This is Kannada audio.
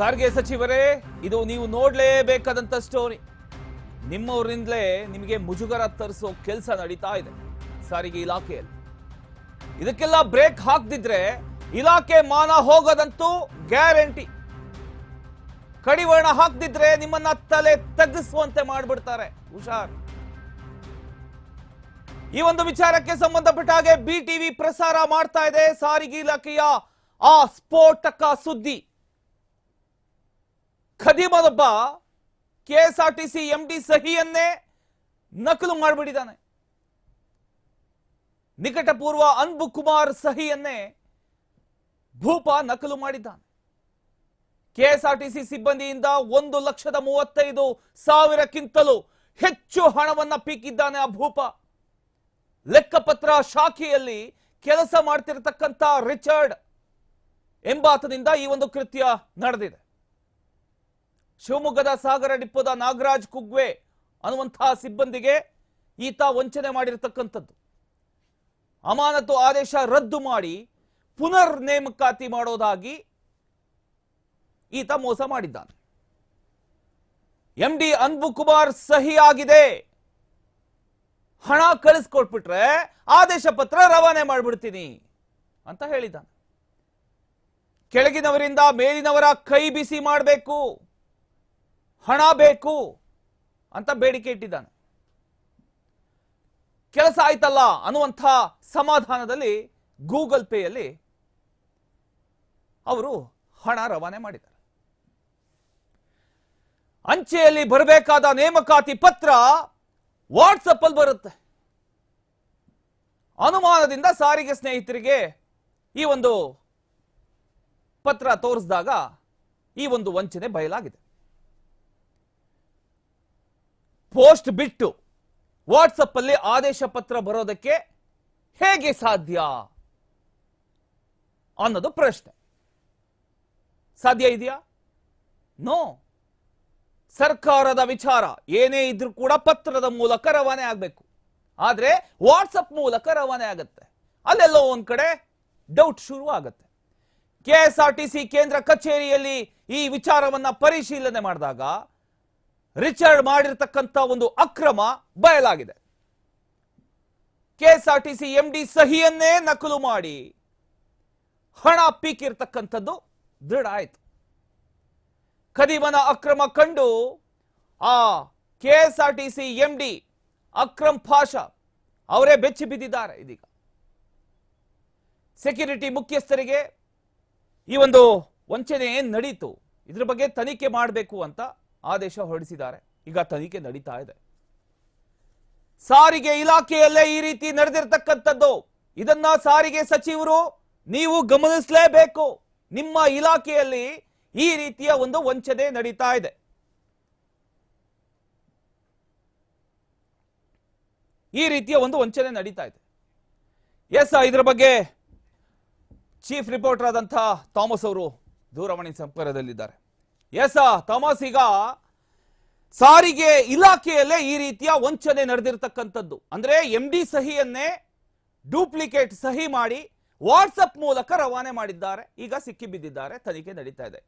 ಸಾರಿಗೆ ಸಚಿವರೇ, ಇದು ನೀವು ನೋಡ್ಲೇಬೇಕಾದಂತ ಸ್ಟೋರಿ ನಿಮ್ಮವರಿಂದಲೇ ನಿಮಗೆ ಮುಜುಗರ ತರಿಸೋ ಕೆಲಸ ನಡೀತಾ ಇದೆ ಸಾರಿಗೆ ಇಲಾಖೆಯಲ್ಲಿ. ಇದಕ್ಕೆಲ್ಲ ಬ್ರೇಕ್ ಹಾಕದಿದ್ರೆ ಇಲಾಖೆ ಮಾನ ಹೋಗೋದಂತೂ ಗ್ಯಾರಂಟಿ ಕಡಿವಾಣ ಹಾಕದಿದ್ರೆ ನಿಮ್ಮನ್ನ ತಲೆ ತಗ್ಗಿಸುವಂತೆ ಮಾಡ್ಬಿಡ್ತಾರೆ. ಹುಷಾರ್. ಈ ಒಂದು ವಿಚಾರಕ್ಕೆ ಸಂಬಂಧಪಟ್ಟ ಹಾಗೆ ಬಿ ಟಿವಿ ಪ್ರಸಾರ ಮಾಡ್ತಾ ಇದೆ ಸಾರಿಗೆ ಇಲಾಖೆಯ ಆ ಸ್ಫೋಟಕ ಸುದ್ದಿ. ಖದೀಮದೊಬ್ಬ K S R T C M D ಸಹಿಯನ್ನೇ ನಕಲು ಮಾಡಿಬಿಟ್ಟಿದ್ದಾನೆ. ನಿಕಟಪೂರ್ವ ಅನ್ಬು ಕುಮಾರ್ ಸಹಿಯನ್ನೇ ಭೂಪ ನಕಲು ಮಾಡಿದ್ದಾನೆ. ಕೆಎಸ್ಆರ್ಟಿಸಿ ಸಿಬ್ಬಂದಿಯಿಂದ ಒಂದು ಲಕ್ಷದ ಮೂವತ್ತೈದು ಸಾವಿರಕ್ಕಿಂತಲೂ ಹೆಚ್ಚು ಹಣವನ್ನ ಪೀಕಿದ್ದಾನೆ ಆ ಭೂಪ. ಲೆಕ್ಕಪತ್ರ ಶಾಖೆಯಲ್ಲಿ ಕೆಲಸ ಮಾಡ್ತಿರತಕ್ಕಂಥ ರಿಚರ್ಡ್ ಎಂಬಾತನಿಂದ ಈ ಒಂದು ಕೃತ್ಯ ನಡೆದಿದೆ. ಶಿವಮೊಗ್ಗದ ಸಾಗರ ಡಿಪ್ಪೋದ ನಾಗರಾಜ್ ಕುಗ್ವೆ ಅನ್ನುವಂತಹ ಸಿಬ್ಬಂದಿಗೆ ಈತ ವಂಚನೆ ಮಾಡಿರತಕ್ಕಂಥದ್ದು. ಅಮಾನತು ಆದೇಶ ರದ್ದು ಮಾಡಿ ಪುನರ್ ನೇಮಕಾತಿ ಮಾಡೋದಾಗಿ ಈತ ಮೋಸ ಮಾಡಿದ್ದಾನೆ. ಎಂ ಡಿ ಅನ್ಬು ಕುಮಾರ್ ಸಹಿ ಆಗಿದೆ. ಹಣ ಕಳಿಸ್ಕೊಟ್ಬಿಟ್ರೆ ಆದೇಶ ಪತ್ರ ರವಾನೆ ಮಾಡಿಬಿಡ್ತೀನಿ ಅಂತ ಹೇಳಿದ್ದಾನೆ. ಕೆಳಗಿನವರಿಂದ ಮೇಲಿನವರ ಕೈ ಬಿಸಿ ಮಾಡಬೇಕು. ಹಣ ಬೇಕು ಅಂತ ಬೇಡಿಕೆ ಇಟ್ಟಿದ್ದಾನೆ. ಕೆಲಸ ಆಯ್ತಲ್ಲ ಅನ್ನುವಂಥ ಸಮಾಧಾನದಲ್ಲಿ ಗೂಗಲ್ ಪೇಯಲ್ಲಿ ಅವರು ಹಣ ರವಾನೆ ಮಾಡಿದ್ದಾರೆ. ಅಂಚೆಯಲ್ಲಿ ಬರಬೇಕಾದ ನೇಮಕಾತಿ ಪತ್ರ ವಾಟ್ಸಪ್ ಅಲ್ಲಿ ಬರುತ್ತೆ. ಅನುಮಾನದಿಂದ ಸಾರಿಗೆ ಸ್ನೇಹಿತರಿಗೆ ಈ ಒಂದು ಪತ್ರ ತೋರಿಸಿದಾಗ ಈ ಒಂದು ವಂಚನೆ ಬಯಲಾಗಿದೆ. ಪೋಸ್ಟ್ ಬಿಟ್ಟು ವಾಟ್ಸಪ್ ಅಲ್ಲಿ ಆದೇಶ ಪತ್ರ ಬರೋದಕ್ಕೆ ಹೇಗೆ ಸಾಧ್ಯ ಅನ್ನೋದು ಪ್ರಶ್ನೆ. ಸಾಧ್ಯ ಇದೆಯಾ? ನೋ ಸರ್ಕಾರದ ವಿಚಾರ ಏನೇ ಇದ್ರೂ ಕೂಡ ಪತ್ರದ ಮೂಲಕ ರವಾನೆ ಆಗಬೇಕು. ಆದರೆ ವಾಟ್ಸಪ್ ಮೂಲಕ ರವಾನೆ ಆಗುತ್ತೆ. ಅಲ್ಲೆಲ್ಲೋ ಒಂದ್ ಕಡೆ ಡೌಟ್ ಶುರು ಆಗುತ್ತೆ. K S R T C ಕೇಂದ್ರ ಕಚೇರಿಯಲ್ಲಿ ಈ ವಿಚಾರವನ್ನ ಪರಿಶೀಲನೆ ಮಾಡಿದಾಗ ರಿಚರ್ಡ್ ಮಾಡಿರ್ತಕ್ಕಂಥ ಒಂದು ಅಕ್ರಮ ಬಯಲಾಗಿದೆ. ಕೆಎಸ್ಆರ್ಟಿಸಿ ಎಂಡಿ ಸಹಿಯನ್ನೇ ನಕಲು ಮಾಡಿ ಹಣ ಪೀಕಿರ್ತಕ್ಕಂಥದ್ದು ದೃಢ ಆಯಿತು. ಖದೀಮನ ಅಕ್ರಮ ಕಂಡು ಆ ಕೆಎಸ್ಆರ್ಟಿಸಿ ಎಂಡಿ ಅಕ್ರಮ್ ಪಾಷಾ ಅವರೇ ಬೆಚ್ಚಿ ಬಿದ್ದಿದ್ದಾರೆ ಇದೀಗ. ಸೆಕ್ಯೂರಿಟಿ ಮುಖ್ಯಸ್ಥರಿಗೆ ಈ ಒಂದು ವಂಚನೆ ನಡೀತು? ಇದ್ರ ಬಗ್ಗೆ ತನಿಖೆ ಮಾಡಬೇಕು ಅಂತ ಆದೇಶ ಹೊರಡಿಸಿದ್ದಾರೆ. ಈಗ ತನಿಖೆ ನಡೀತಾ ಇದೆ. ಸಾರಿಗೆ ಇಲಾಖೆಯಲ್ಲೇ ಈ ರೀತಿ ನಡೆದಿರತಕ್ಕಂಥದ್ದು. ಇದನ್ನ ಸಾರಿಗೆ ಸಚಿವರು ನೀವು ಗಮನಿಸಲೇಬೇಕು. ನಿಮ್ಮ ಇಲಾಖೆಯಲ್ಲಿ ಈ ರೀತಿಯ ಒಂದು ವಂಚನೆ ನಡೀತಾ ಇದೆ. ಈ ರೀತಿಯ ಒಂದು ವಂಚನೆ ನಡೀತಾ ಇದೆ. ಎಸ್, ಇದ್ರ ಬಗ್ಗೆ ಚೀಫ್ ರಿಪೋರ್ಟರ್ ಆದಂತಹ ಥಾಮಸ್ ಅವರು ದೂರವಾಣಿ ಸಂಪರ್ಕದಲ್ಲಿದ್ದಾರೆ. ಎಸ್ ಥಾಮಸ್ ಈಗ ಸಾರಿಗೆ ಇಲಾಖೆಯಲ್ಲೇ ಈ ರೀತಿಯ ವಂಚನೆ ನಡೆದಿರ್ತಕ್ಕಂಥದ್ದು. ಅಂದ್ರೆ ಎಂ ಡಿ ಸಹಿಯನ್ನೇ ಡೂಪ್ಲಿಕೇಟ್ ಸಹಿ ಮಾಡಿ ವಾಟ್ಸಪ್ ಮೂಲಕ ರವಾನೆ ಮಾಡಿದ್ದಾರೆ. ಈಗ ಸಿಕ್ಕಿ ಬಿದ್ದಿದ್ದಾರೆ ತನಿಖೆ ನಡೀತಾ ಇದೆ.